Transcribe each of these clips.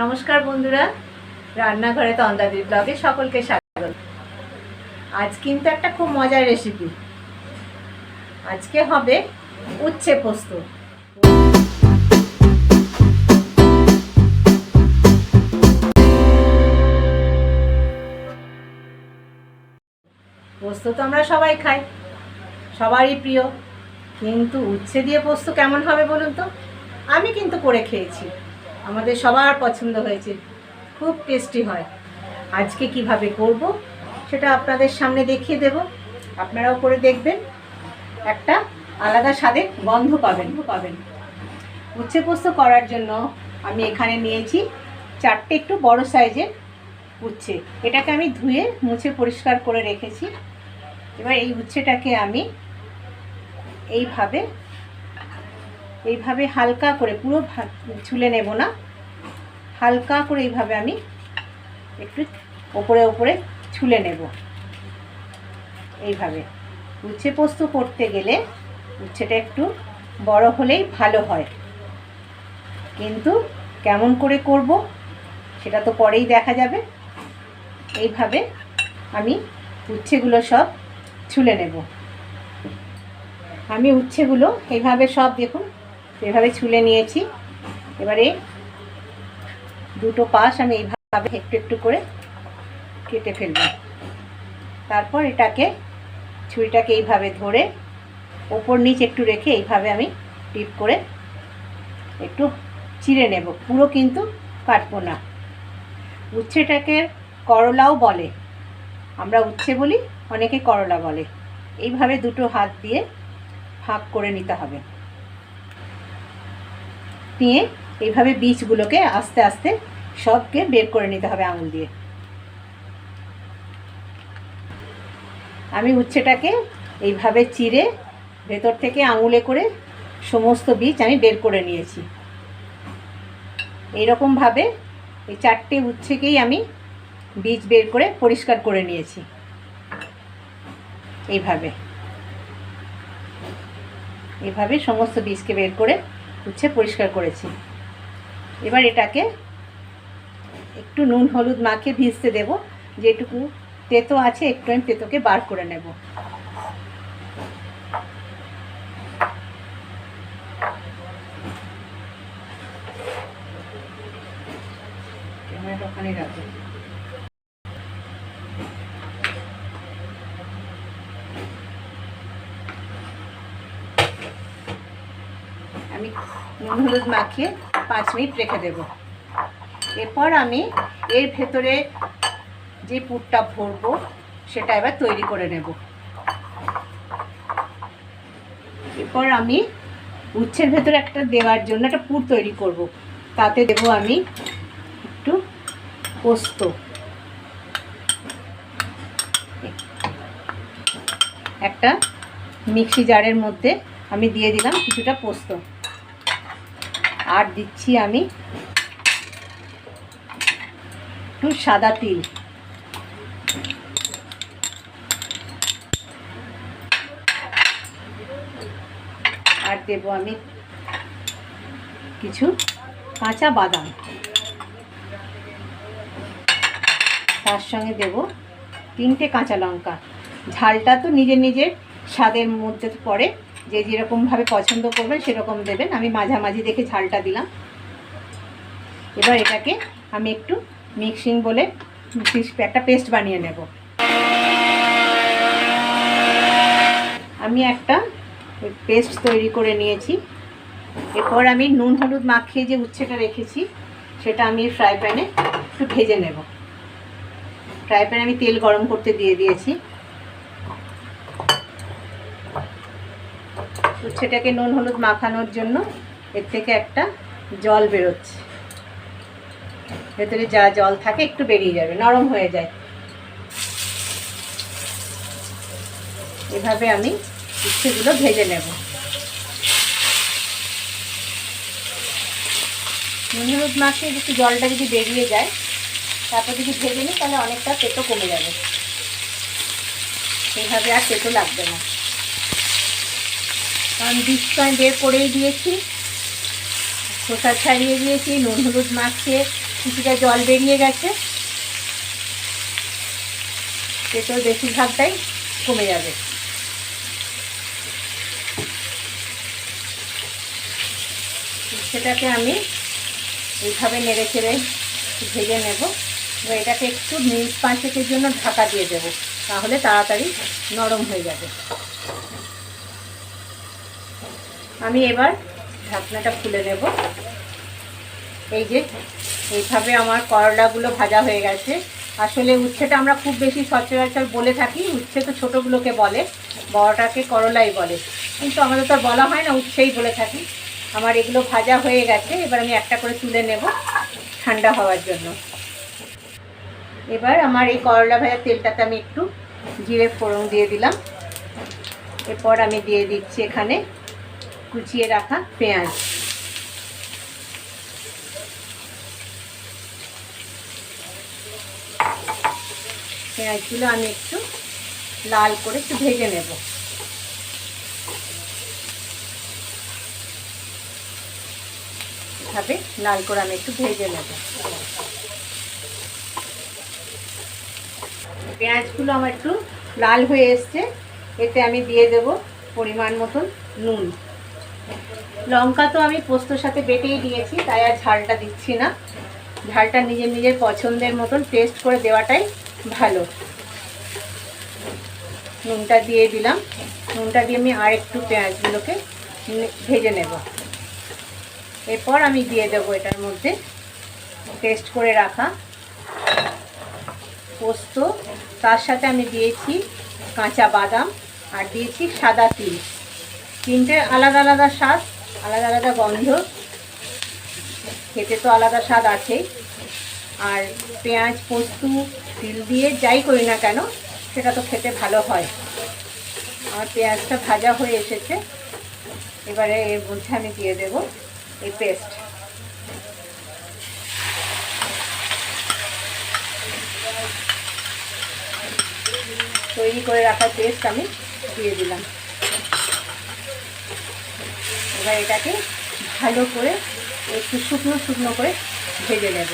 নমস্কার বন্ধুরা, রান্নাঘরে তন্দাদির ব্লগে সকলকে স্বাগত। আজ কিন্তু একটা খুব মজার রেসিপি আজকে হবে উচ্ছে পোস্ত। পোস্ত তো আমরা সবাই খাই, সবারই প্রিয়। কিন্তু উচ্ছে দিয়ে পোস্ত কেমন হবে বলুন তো? আমি কিন্তু করে খেয়েছি। আমাদের সবার পছন্দ হয়েছে। খুব টেস্টি হয়। আজকে কীভাবে করব সেটা আপনাদের সামনে দেখিয়ে দেব। আপনারাও করে দেখবেন। একটা আলাদা স্বাদে গন্ধ পাবেন। পাবেন। উচ্ছে পোস্ত করার জন্য আমি এখানে নিয়েছি চারটে একটু বড় সাইজের উচ্ছে। এটাকে আমি ধুয়ে মুছে পরিষ্কার করে রেখেছি। এবার এই উচ্ছেটাকে আমি এইভাবে এইভাবে হালকা করে পুরো ছুলে নেব না। হালকা করে এইভাবে আমি একটু ওপরে ওপরে ছুলে নেব। এইভাবে। উচ্ছে পোস্ত করতে গেলে উচ্ছেটা একটু বড় হলেই ভালো হয়। কিন্তু কেমন করে করব সেটা তো পরেই দেখা যাবে। এইভাবে আমি উচ্ছেগুলো সব ছুলে নেব। আমি উচ্ছেগুলো এইভাবে সব দেখুন এভাবে ছুলে নিয়েছি। এবারে দুটো পাশ আমি এইভাবে একটু একটু করে কেটে ফেলব। তারপর এটাকে, ছুরিটাকে এইভাবে ধরে ওপর নিচ একটু রেখে এইভাবে আমি টিপ করে একটু চিড়ে নেব। পুরো কিন্তু কাটবো না। উচ্ছেটাকে করলাও বলে। আমরা উচ্ছে বলি, অনেকে করলা বলে। এইভাবে দুটো হাত দিয়ে ফাঁক করে নিতে হবে। নিয়ে এইভাবে বীজগুলোকে আস্তে আস্তে সবকে বের করে নিতে হবে আঙুল দিয়ে। আমি উচ্ছেটাকে এইভাবে চিড়ে ভেতর থেকে আঙুলে করে সমস্ত বীজ আমি বের করে নিয়েছি। এইরকমভাবে এই চারটে উচ্ছেকেই আমি বীজ বের করে পরিষ্কার করে নিয়েছি। এইভাবে। এভাবে সমস্ত বীজকে বের করে উচ্ছে পরিষ্কার করেছি। এবার এটাকে একটু নুন, হলুদ মাখে ভিজতে দেব। যেটুকু তেতো আছে, একটু আমি তেতোকে বার করে নেব। ওখানে রাখো আমি নুন হলুদ মাখিয়ে পাঁচ মিনিট রেখে দেব। এরপর আমি এর ভেতরে যে পুরটা ভরবো, সেটা এবার তৈরি করে নেব। এরপর আমি উচ্ছের ভেতরে একটা দেওয়ার জন্য একটা পুর তৈরি করব। তাতে দেব আমি একটু পোস্ত। একটা মিক্সি জারের মধ্যে আমি দিয়ে দিলাম কিছুটা পোস্ত। আর দিচ্ছি আমি একটু সাদা তিল। আর দেব আমি কিছু কাঁচা বাদাম। তার সঙ্গে দেব তিনটে কাঁচা লঙ্কা। ঝালটা তো নিজের নিজের স্বাদের মধ্যে পড়ে। যে যেরকমভাবে পছন্দ করবেন সেরকম দেবেন। আমি মাঝামাঝি দেখে ঝালটা দিলাম। এবার এটাকে আমি একটু মিক্সিং বলে একটা পেস্ট বানিয়ে নেব। আমি একটা পেস্ট তৈরি করে নিয়েছি। এরপর আমি নুন, হলুদ মাখিয়ে যে উচ্ছেটা রেখেছি, সেটা আমি ফ্রাই প্যানে একটু ভেজে নেব। ফ্রাই প্যানে আমি তেল গরম করতে দিয়ে দিয়েছি। উচ্ছেটাকে নুন হলুদ মাখানোর জন্য এর থেকে একটা জল বেরোচ্ছে। ভেতরে যা জল থাকে একটু বেরিয়ে যাবে, নরম হয়ে যায়। এভাবে আমি উচ্ছেগুলো ভেজে নেব। নুন হলুদ মাখিয়ে একটু জলটা যদি বেরিয়ে যায়, তারপর যদি ভেজে নিই, তাহলে অনেকটা তেতো কমে যাবে। এভাবে আর তেতো লাগবে না। কারণ বীজটা আমি বের করেই দিয়েছি। খোসা ছাড়িয়ে দিয়েছি, নুন হলুদ মাখিয়ে কিছুটা জল বেরিয়ে গেছে। তেঁতোর বেশিরভাগটাই কমে যাবে। সেটাকে আমি এইভাবে নেড়ে চেড়ে ভেজে নেব। এবার এটাকে একটু মিনিট পাঁচেকের জন্য ঢাকা দিয়ে দেবো, তাহলে তাড়াতাড়ি নরম হয়ে যাবে। আমি এবার ঢাকনাটা খুলে নেব। এই যে, এইভাবে আমার করলাগুলো ভাজা হয়ে গেছে। আসলে উচ্ছেটা আমরা খুব বেশি সচরাচর বলে থাকি, উচ্ছে তো ছোটোগুলোকে বলে, বড়টাকে করলাই বলে। কিন্তু আমাদের তো বলা হয় না, উচ্ছেই বলে থাকি। আমার এগুলো ভাজা হয়ে গেছে, এবার আমি একটা করে তুলে নেব ঠান্ডা হওয়ার জন্য। এবার আমার এই করলা ভাজার তেলটাতে আমি একটু জিরে ফোড়ন দিয়ে দিলাম। এরপর আমি দিয়ে দিচ্ছি এখানে কুচিয়ে রাখা পেঁয়াজ। পেঁয়াজগুলো আমি একটু লাল করে একটু ভেজে নেব। এভাবে লাল করে আমি একটু ভেজে নেব। পেঁয়াজগুলো আমার একটু লাল হয়ে এসছে। এতে আমি দিয়ে দেব পরিমাণ মতন নুন। লঙ্কা তো আমি পোস্তর সাথে বেটেই দিয়েছি, তাই আর ঝালটা দিচ্ছি না। ঝালটা নিজের নিজের পছন্দের মতন টেস্ট করে দেওয়াটাই ভালো। নুনটা দিয়ে দিলাম। নুনটা দিয়ে আমি আর একটু পেঁয়াজগুলোকে ভেজে নেব। এরপর আমি দিয়ে দেবো এটার মধ্যে টেস্ট করে রাখা পোস্ত। তার সাথে আমি দিয়েছি কাঁচা বাদাম আর দিয়েছি সাদা তিল। তিনটে আলাদা আলাদা স্বাদ, আলাদা আলাদা গন্ধ। খেতে তো আলাদা স্বাদ আছেই। আর পেঁয়াজ, পোস্ত, তিল দিয়ে যাই করি না কেন, সেটা তো খেতে ভালো হয়। আমার পেঁয়াজটা ভাজা হয়ে এসেছে। এবারে এর মধ্যে আমি দিয়ে দেব এই পেস্ট। তৈরি করে রাখা পেস্ট আমি দিয়ে দিলাম। এবার এটাকে ভালো করে একটু শুকনো শুকনো করে ভেজে নেব।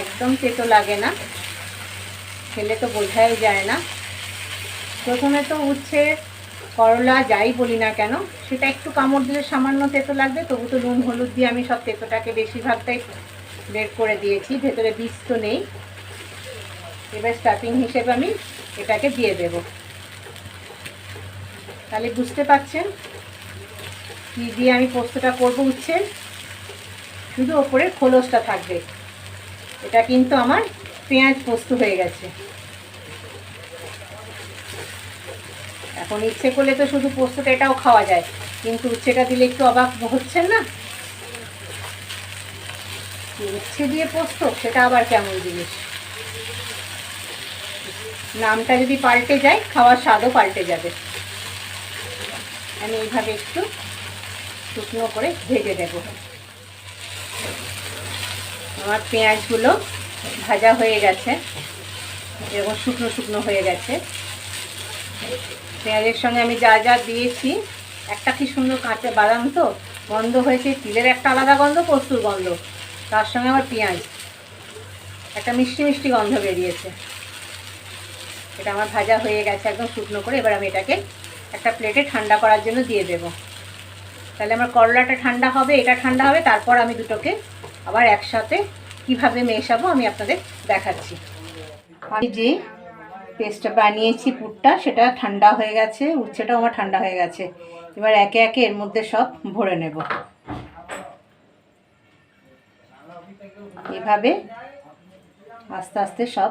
একদম তেতো লাগে না, খেলে তো বোঝাই যায় না। প্রথমে তো উচ্ছে, করলা, যাই বলি না কেন, সেটা একটু কামড় দিলে সামান্য তেতো লাগবে, তবু তো নুন, হলুদ দিয়ে আমি সব তেতোটাকে বেশিরভাগটাই বের করে দিয়েছি, ভেতরে বীজ তো নেই। এবার স্টার্টিং হিসেবে আমি এটাকে দিয়ে দেব। তাহলে বুঝতে পারছেন কী দিয়ে আমি পোস্তটা করব উচ্ছে শুধু ওপরে খোলসটা থাকবে। এটা কিন্তু আমার পেঁয়াজ পোস্ত হয়ে গেছে। এখন ইচ্ছে করলে তো শুধু পোস্তটা এটাও খাওয়া যায়, কিন্তু উচ্ছেটা দিলে একটু অবাক হচ্ছেন না? উচ্ছে দিয়ে পোস্ত, সেটা আবার কেমন জিনিস? নামটা যদি পাল্টে যায়, খাওয়ার স্বাদও পাল্টে যাবে। আমি এইভাবে একটু শুকনো করে ভেজে দেব আমার পেঁয়াজগুলো ভাজা হয়ে গেছে, এরকম শুকনো শুকনো হয়ে গেছে। পেঁয়াজের সঙ্গে আমি যা যা দিয়েছি, একটা কি সুন্দর কাঁচা বাদাম তো, গন্ধ হয়েছে, তিলের একটা আলাদা গন্ধ পোস্তুর গন্ধ। তার সঙ্গে আমার পেঁয়াজ, একটা মিষ্টি মিষ্টি গন্ধ বেরিয়েছে। এটা আমার ভাজা হয়ে গেছে, একদম শুকনো করে। এবার আমি এটাকে একটা প্লেটে ঠান্ডা করার জন্য দিয়ে দেব। তাহলে আমার করলাটা ঠান্ডা হবে, এটা ঠান্ডা হবে, তারপর আমি দুটোকে আবার একসাথে কীভাবে মেশাবো আমি আপনাদের দেখাচ্ছি। আমি যে পেস্টটা বানিয়েছি পুরটা, সেটা ঠান্ডা হয়ে গেছে, উচ্ছেটাও আমার ঠান্ডা হয়ে গেছে। এবার একে একে এর মধ্যে সব ভরে নেব। এভাবে আস্তে আস্তে সব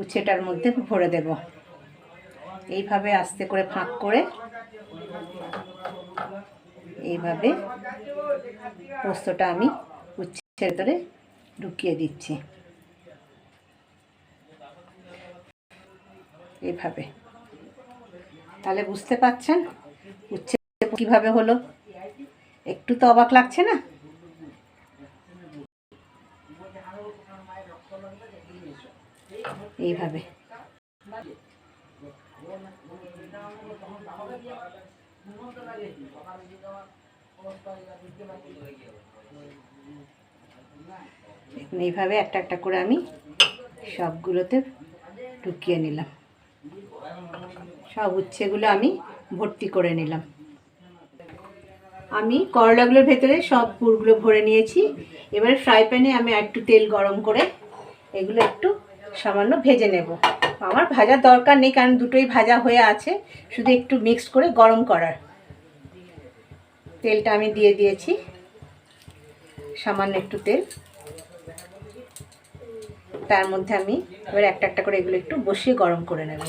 উচ্ছেটার মধ্যে ভরে দেব। এইভাবে আস্তে করে ফাঁক করে এইভাবে পোস্তটা আমি উচ্ছের ভেতরে ঢুকিয়ে দিচ্ছি। এইভাবে। তাহলে বুঝতে পাচ্ছেন উচ্ছে কীভাবে হলো? একটু তো অবাক লাগছে না? এইভাবে। এইভাবে একটা একটা করে আমি সবগুলোতে ঢুকিয়ে নিলাম। সব উচ্ছেগুলো আমি ভর্তি করে নিলাম। আমি করলাগুলোর ভেতরে সব পুরগুলো ভরে নিয়েছি। এবার ফ্রাই প্যানে আমি একটু তেল গরম করে এগুলো একটু সামান্য ভেজে নেব। আমার ভাজার দরকার নেই, কারণ দুটোই ভাজা হয়ে আছে। শুধু একটু মিক্স করে গরম করার। তেলটা আমি দিয়ে দিয়েছি। সামান্য একটু তেল। তার মধ্যে আমি এবার একটা একটা করে এগুলো একটু বসিয়ে গরম করে নেব।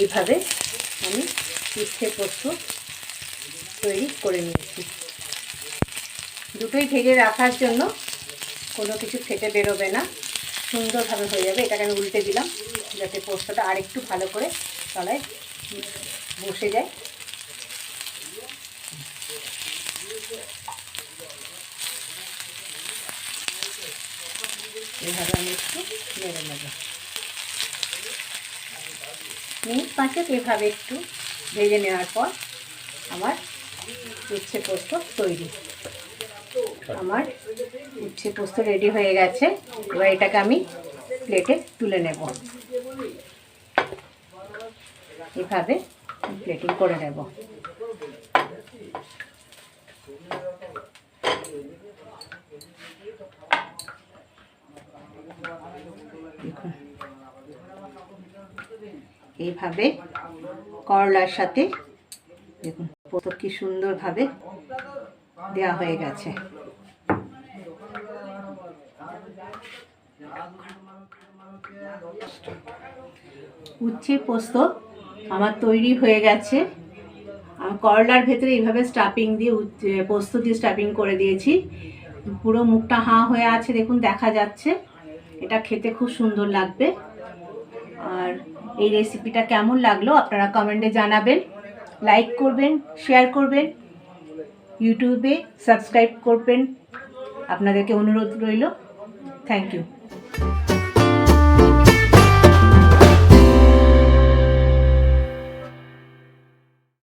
এইভাবে আমি উচ্ছে পোস্ত তৈরি করে নিয়েছি। দুটোই ভেজে রাখার জন্য কোনো কিছু ফেটে বেরোবে না। সুন্দরভাবে হয়ে যাবে। এটাকে আমি উল্টে দিলাম, যাতে পোস্তটা আরেকটু ভালো করে তলায় বসে যায়। এইভাবে আমি একটু নেড়ে নেব। মিনিট পাঁচেক এভাবে একটু ভেজে নেওয়ার পর আমার উচ্ছে পোস্ত তৈরি। আমার উচ্ছে পোস্ত রেডি হয়ে গেছে। এবার এটাকে আমি প্লেটে তুলে নেব। এভাবে প্লেটিং করে নেব। এইভাবে করলার সাথে দেখুন, পোস্ত কি সুন্দরভাবে দেওয়া হয়ে গেছে। উচ্ছে পোস্ত আমার তৈরি হয়ে গেছে। করলার ভেতরে এইভাবে স্টাফিং দিয়ে পোস্ত দিয়ে স্টাফিং করে দিয়েছি। পুরো মুখটা হাঁ হয়ে আছে, দেখুন, দেখা যাচ্ছে। এটা খেতে খুব সুন্দর লাগবে। আর এই রেসিপিটা কেমন লাগল আপনারা কমেন্টে জানাবেন। লাইক করবেন শেয়ার করবেন ইউটিউবে সাবস্ক্রাইব করবেন। আপনাদেরকে অনুরোধ রইল। Thank you